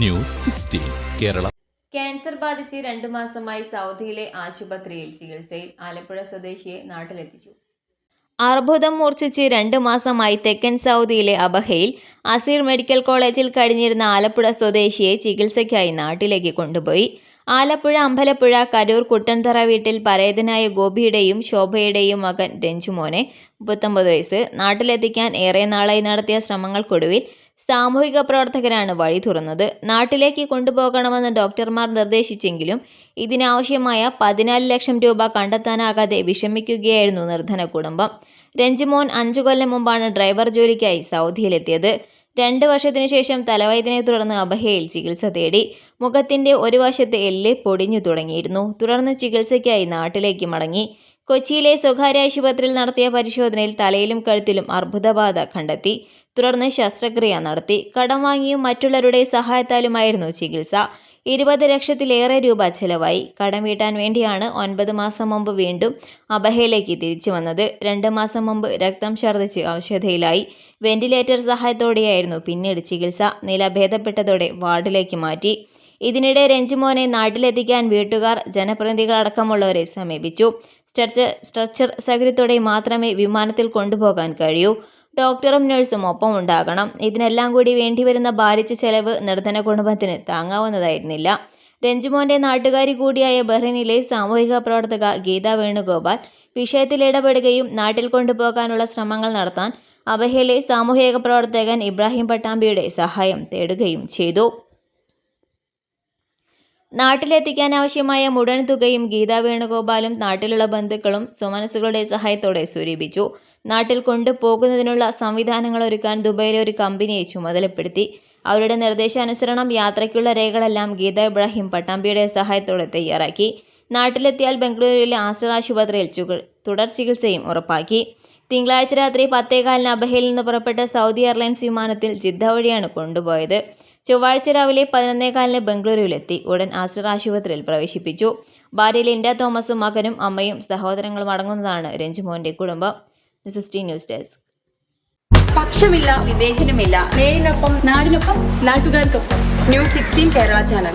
News sixteen Kerala. Cancer ബാധിച്ച് രണ്ടു മാസമായി സൗദിയിലെ ആശുപത്രിയിൽ ചികിത്സയിൽ ആലപ്പുഴ സ്വദേശിയെ നാട്ടിലെത്തിച്ചു. അർബുദം മൂർച്ഛിച്ച് രണ്ടു മാസമായി തെക്കൻ സൗദിയിലെ അബഹയിൽ അസീർ മെഡിക്കൽ കോളേജിൽ കഴിഞ്ഞിരുന്ന ആലപ്പുഴ സ്വദേശിയെ ചികിത്സയ്ക്കായി നാട്ടിലേക്ക് കൊണ്ടുപോയി. ആലപ്പുഴ അമ്പലപ്പുഴ കരൂർ കുട്ടൻതറ വീട്ടിൽ പരേതനായ ഗോപിയുടെയും ശോഭയുടെയും മകൻ രഞ്ജുമോനെ മുപ്പത്തൊമ്പത് വയസ്സ് നാട്ടിലെത്തിക്കാൻ ഏറെ നാളായി നടത്തിയ ശ്രമങ്ങൾക്കൊടുവിൽ സാമൂഹിക പ്രവർത്തകരാണ് വഴി തുറന്നത്. നാട്ടിലേക്ക് കൊണ്ടുപോകണമെന്ന് ഡോക്ടർമാർ നിർദ്ദേശിച്ചെങ്കിലും ഇതിനാവശ്യമായ പതിനാല് ലക്ഷം രൂപ കണ്ടെത്താനാകാതെ വിഷമിക്കുകയായിരുന്നു നിർധന കുടുംബം. രഞ്ജിമോൻ അഞ്ചു കൊല്ലം മുമ്പാണ് ഡ്രൈവർ ജോലിക്കായി സൗദിയിലെത്തിയത്. രണ്ട് വർഷത്തിനു ശേഷം തലവേദനയെ തുടർന്ന് അബഹയിൽ ചികിത്സ തേടി. മുഖത്തിന്റെ ഒരു വശത്തെ എല്ല് പൊടിഞ്ഞു തുടങ്ങിയിരുന്നു. തുടർന്ന് ചികിത്സയ്ക്കായി നാട്ടിലേക്ക് മടങ്ങി. കൊച്ചിയിലെ സ്വകാര്യ ആശുപത്രിയിൽ നടത്തിയ പരിശോധനയിൽ തലയിലും കഴുത്തിലും അർബുദബാധ കണ്ടെത്തി. തുടർന്ന് ശസ്ത്രക്രിയ നടത്തി. കടം വാങ്ങിയും മറ്റുള്ളവരുടെ സഹായത്താലുമായിരുന്നു ചികിത്സ. ഇരുപത് ലക്ഷത്തിലേറെ രൂപ ചെലവായി. കടം വീട്ടാൻ വേണ്ടിയാണ് ഒൻപത് മാസം മുമ്പ് വീണ്ടും അബഹയിലേക്ക് തിരിച്ചു വന്നത്. രണ്ട് മാസം മുമ്പ് രക്തം ഛർദ്ദിച്ച് ഔഷധയിലായി. വെന്റിലേറ്റർ സഹായത്തോടെയായിരുന്നു പിന്നീട് ചികിത്സ. നില ഭേദപ്പെട്ടതോടെ വാർഡിലേക്ക് മാറ്റി. ഇതിനിടെ രഞ്ജിമോനെ നാട്ടിലെത്തിക്കാൻ വീട്ടുകാർ ജനപ്രതിനിധികളടക്കമുള്ളവരെ സമീപിച്ചു. സ്ട്രെച്ചർ സ്ട്രെച്ചർ സൗകര്യത്തോടെ മാത്രമേ വിമാനത്തിൽ കൊണ്ടുപോകാൻ കഴിയൂ. ഡോക്ടറും നഴ്സും ഒപ്പം ഉണ്ടാകണം ഇതിനെല്ലാം കൂടി വേണ്ടിവരുന്ന ഭാരിച്ച ചെലവ് നിർധന കുടുംബത്തിന് താങ്ങാവുന്നതായിരുന്നില്ല. രഞ്ജിമോന്റെ നാട്ടുകാരി കൂടിയായ ബഹ്റിനിലെ സാമൂഹിക പ്രവർത്തക ഗീത വേണുഗോപാൽ വിഷയത്തിൽ ഇടപെടുകയും നാട്ടിൽ കൊണ്ടുപോകാനുള്ള ശ്രമങ്ങൾ നടത്താൻ അബഹയിലെ സാമൂഹിക പ്രവർത്തകൻ ഇബ്രാഹിം പട്ടാമ്പിയുടെ സഹായം തേടുകയും ചെയ്തു. നാട്ടിലെത്തിക്കാൻ ആവശ്യമായ മുഴുവൻ തുകയും ഗീതാ വേണുഗോപാലും നാട്ടിലുള്ള ബന്ധുക്കളും സുമനസുകളുടെ സഹായത്തോടെ സ്വരൂപിച്ചു. നാട്ടിൽ കൊണ്ടുപോകുന്നതിനുള്ള സംവിധാനങ്ങൾ ഒരുക്കാൻ ദുബൈയിലെ ഒരു കമ്പനിയെ ചുമതലപ്പെടുത്തി. അവരുടെ നിർദ്ദേശാനുസരണം യാത്രയ്ക്കുള്ള രേഖകളെല്ലാം ഗീത ഇബ്രാഹിം പട്ടാമ്പിയുടെ സഹായത്തോടെ തയ്യാറാക്കി. നാട്ടിലെത്തിയാൽ ബംഗളൂരുവിലെ ആസ്റ്റർ ആശുപത്രിയിൽ തുടർ ചികിത്സയും ഉറപ്പാക്കി. തിങ്കളാഴ്ച രാത്രി പത്തേകാലിന് അബഹയിൽ നിന്ന് പുറപ്പെട്ട സൗദി എയർലൈൻസ് വിമാനത്തിൽ ജിദ്ദ വഴിയാണ് കൊണ്ടുപോയത്. ചൊവ്വാഴ്ച രാവിലെ പതിനൊന്നേകാലിന് ബംഗളൂരുവിലെത്തി. ഉടൻ ആസ്റ്റർ ആശുപത്രിയിൽ പ്രവേശിപ്പിച്ചു. ഭാര്യ ലിൻഡ തോമസും മകനും അമ്മയും സഹോദരങ്ങളും അടങ്ങുന്നതാണ് രഞ്ജുമോഹന്റെ കുടുംബം. Sixty news desk. പക്ഷമില്ല വിവേചനമില്ല. നേരിനൊപ്പം നാടിനൊപ്പം നാട്ടുകാർക്കൊപ്പം. News sixteen Kerala channel.